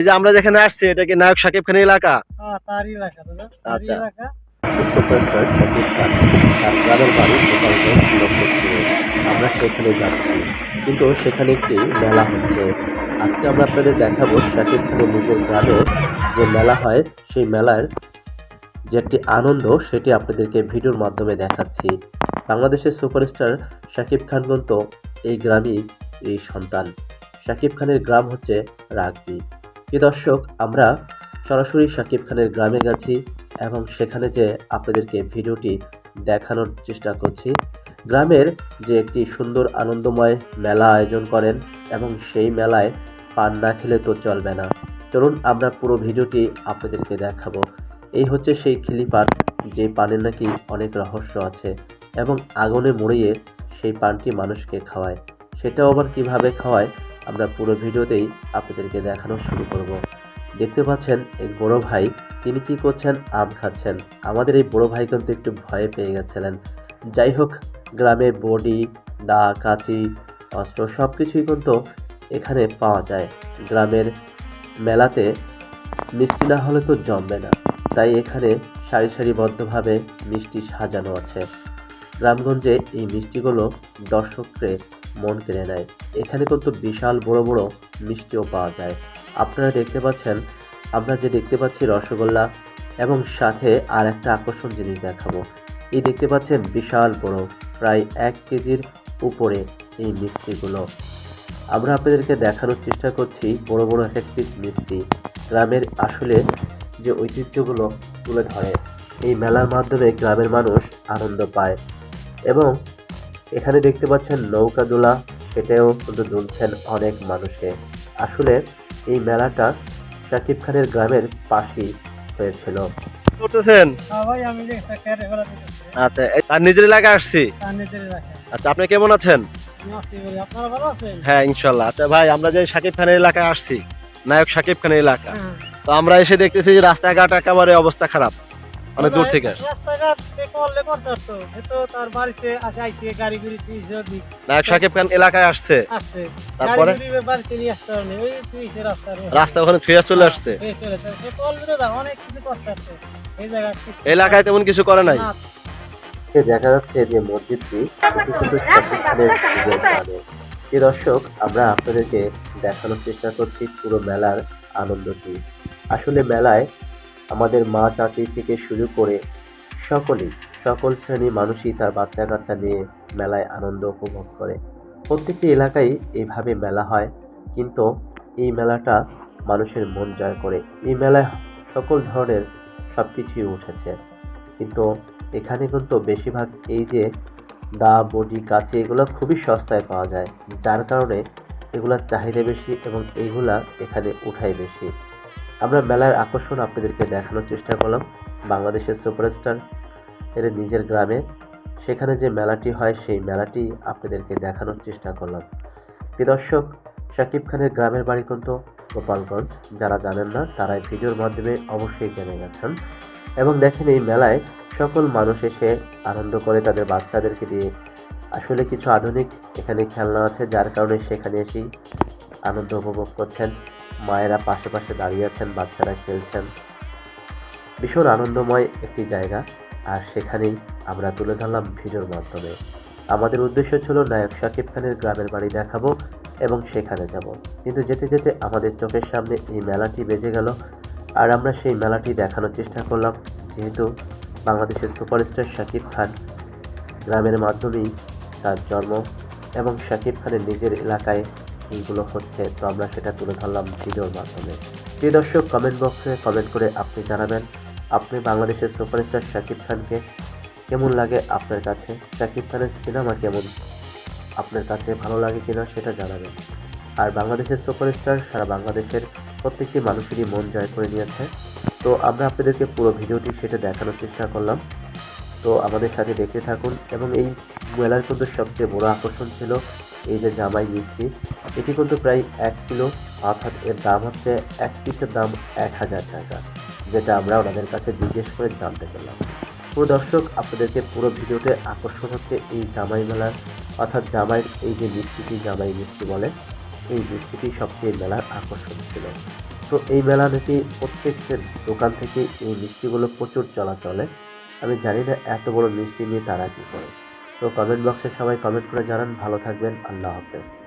এই যে আমরা যেখানে আসছি এটা কি নায়ক সাকিব খানের এলাকা? হ্যাঁ আচ্ছা। গ্রামের আমরা সেখানে যাচ্ছি। কিন্তু সেখানে একটি মেলা হচ্ছে। আজকে আমরা আপনাদের দেখাবো শাকিব খানের নিজের গ্রামে যে মেলা হয় সেই মেলার যে একটি আনন্দ সেটি আপনাদেরকে ভিডিওর মাধ্যমে দেখাচ্ছি। বাংলাদেশের সুপারস্টার শাকিব খান কিন্তু এই গ্রামই এই সন্তান। শাকিব খানের গ্রাম হচ্ছে রাগবি। প্রিয় দর্শক, আমরা সরাসরি শাকিব খানের গ্রামে গেছি এবং সেখানে যে আপনাদেরকে ভিডিওটি দেখানোর চেষ্টা করছি, গ্রামের যে একটি সুন্দর আনন্দময় মেলা আয়োজন করেন এবং সেই মেলায় পান না খেলে তো চলবে না। চলুন আমরা পুরো ভিডিওটি আপনাদেরকে দেখাবো। এই হচ্ছে সেই খিলি পান, যে পানের নাকি অনেক রহস্য আছে এবং আগুনে মরিয়ে সেই পানটি মানুষকে খাওয়ায়। সেটাও আবার কীভাবে খাওয়ায় আমরা পুরো ভিডিওতেই আপনাদেরকে দেখানো শুরু করব। দেখতে পাচ্ছেন এক বড় ভাই, তিনি কি করছেন? আম খাচ্ছেন। আমাদের এই বড় ভাই কিন্তু একটু ভয়ে পেয়ে গেছিলেন। যাই হোক, গ্রামে বডি দা কাঁচি, অস্ত্র সব কিছুই কিন্তু এখানে পাওয়া যায়। গ্রামের মেলাতে মিষ্টি না হলে তো জমবে না। তাই এখানে সারি সারিবদ্ধভাবে মিষ্টি সাজানো আছে। গ্রামগঞ্জে এই মিষ্টিগুলো দর্শককে মন কেড়ে নেয়। এখানে কিন্তু বিশাল বড় বড় মিষ্টিও পাওয়া যায়। আপনারা দেখতে পাচ্ছেন, আমরা যে দেখতে পাচ্ছি রসগোল্লা এবং সাথে আর একটা আকর্ষণ জিনিস দেখাবো। এই দেখতে পাচ্ছেন বিশাল বড়, প্রায় এক কেজির উপরে এই মিষ্টিগুলো। আমরা আপনাদেরকে দেখানোর চেষ্টা করছি বড় বড় এক এক পিস মিষ্টি। গ্রামের আসলে যে ঐতিহ্যগুলো তুলে ধরে, এই মেলার মাধ্যমে গ্রামের মানুষ আনন্দ পায়। এবং এখানে দেখতে পাচ্ছেন নৌকা দোলা সেটাও কিন্তু দুলছেন অনেক মানুষে। আসলে এই মেলাটা শাকিব খানের গ্রামের পাশেই হয়েছিল। করতেছেন? হ্যাঁ আচ্ছা আর নিজের এলাকায় আসছি? আচ্ছা আপনি কেমন আছেন? হ্যাঁ ইনশাল্লাহ। আচ্ছা ভাই আমরা যে সাকিব খানের এলাকায় আসছি নায়ক সাকিব খানের এলাকা হ্যাঁ। তো আমরা এসে দেখতেছি যে রাস্তাঘাট একেবারে অবস্থা খারাপ। অনেক দূর থেকে। নায়ক সাকিব খান এলাকায় আসছে। তারপরে? রাস্তা ওখানে থুয়ে চলে আসছে। জায়গা এলাকায় তেমন কিছু করে নাই। সে দেখা যাচ্ছে যে মসজিদটি যে দর্শক আমরা আপনাদেরকে দেখানোর চেষ্টা করছি পুরো মেলার আনন্দটি। আসলে মেলায় আমাদের মা চাচি থেকে শুরু করে সকলেই সকল শ্রেণির মানুষই তার বাচ্চা কাচ্চা নিয়ে মেলায় আনন্দ উপভোগ করে। প্রত্যেকটি এলাকায় এইভাবে মেলা হয়, কিন্তু এই মেলাটা মানুষের মন জয় করে। এই মেলায় সকল ধরনের সব কিছুই উঠেছে। কিন্তু এখানে কিন্তু বেশিরভাগ এই যে দা, বডি, কাছে এগুলো খুবই সস্তায় পাওয়া যায়। যার কারণে এগুলোর চাহিদা বেশি এবং এইগুলা এখানে উঠাই বেশি। আমরা মেলার আকর্ষণ আপনাদেরকে দেখানোর চেষ্টা করলাম, বাংলাদেশের সুপারস্টার, এর নিজের গ্রামে। সেখানে যে মেলাটি হয়, সেই মেলাটি আপনাদেরকে দেখানোর চেষ্টা করলাম। দর্শক, শাকিব খানের গ্রামের বাড়ি কিন্তু গোপালগঞ্জ। যারা জানেন না, তারা এই ভিডিওর মাধ্যমে অবশ্যই জেনে গেছেন। এবং দেখেন, এই মেলায় সকল মানুষ এসে আনন্দ করে তাদের বাচ্চাদেরকে দিয়ে। আসলে কিছু আধুনিক এখানে খেলনা আছে, যার কারণে সেখানে এসেই আনন্দ উপভোগ করছেন। মায়েরা পাশে পাশে দাঁড়িয়ে আছেন, বাচ্চারা খেলছেন। ভীষণ আনন্দময় একটি জায়গা। আর সেখানেই আমরা তুলে ধরলাম ভিডিওর মাধ্যমে। আমাদের উদ্দেশ্য ছিল নায়ক শাকিব খানের গ্রামের বাড়ি দেখাবো এবং সেখানে যাব। কিন্তু যেতে যেতে আমাদের চোখের সামনে এই মেলাটি বেজে গেল। আর আমরা সেই মেলাটি দেখানোর চেষ্টা করলাম। যেহেতু বাংলাদেশের সুপারস্টার শাকিব খান গ্রামের মাধ্যমেই তার জন্ম এবং শাকিব খানের নিজের এলাকায় এইগুলো হচ্ছে, তো আমরা সেটা তুলে ধরলাম ভিডিওর মাধ্যমে। প্রিয় দর্শক কমেন্ট বক্সে কমেন্ট করে আপনি জানাবেন, আপনি বাংলাদেশের সুপারস্টার শাকিব খানকে কেমন লাগে আপনার কাছে? শাকিব খানের সিনেমা কেমন? আপনার কাছে ভালো লাগে কিনা সেটা জানাবেন। আর বাংলাদেশের সুপারস্টার সারা বাংলাদেশের প্রত্যেকটি মানুষেরই মন জয় করে নিয়েছে। তো আমরা আপনাদেরকে পুরো ভিডিওটি সেটা দেখানোর চেষ্টা করলাম। তো আমাদের সাথে দেখতে থাকুন এবং এই মেলার কিন্তু সবচেয়ে বড় আকর্ষণ ছিল এই যে জামাই মিষ্টি, এটি কিন্তু প্রায় এক কিলো, অর্থাৎ এর দাম হচ্ছে এক পিসের দাম এক হাজার টাকা, যেটা আমরা ওনাদের কাছে জিজ্ঞেস করে জানতে পারলাম পুরো দর্শক, আপনাদেরকে পুরো ভিডিওতে আকর্ষণ হচ্ছে এই জামাই মেলার অর্থাৎ জামাইয়ের এই যে মিষ্টিটি জামাই মিষ্টি বলে, এই মিষ্টিটি সবচেয়ে মেলার আকর্ষণ ছিল। তো এই মেলা নাকি প্রত্যেকের দোকান থেকে এই মিষ্টিগুলো প্রচুর চলাচলে। আমি জানি না এত বড় মিষ্টি নিয়ে তারা কী করে। তো কমেন্ট বক্সে সবাই কমেন্ট করে জানান। ভালো থাকবেন। আল্লাহ হাফেজ।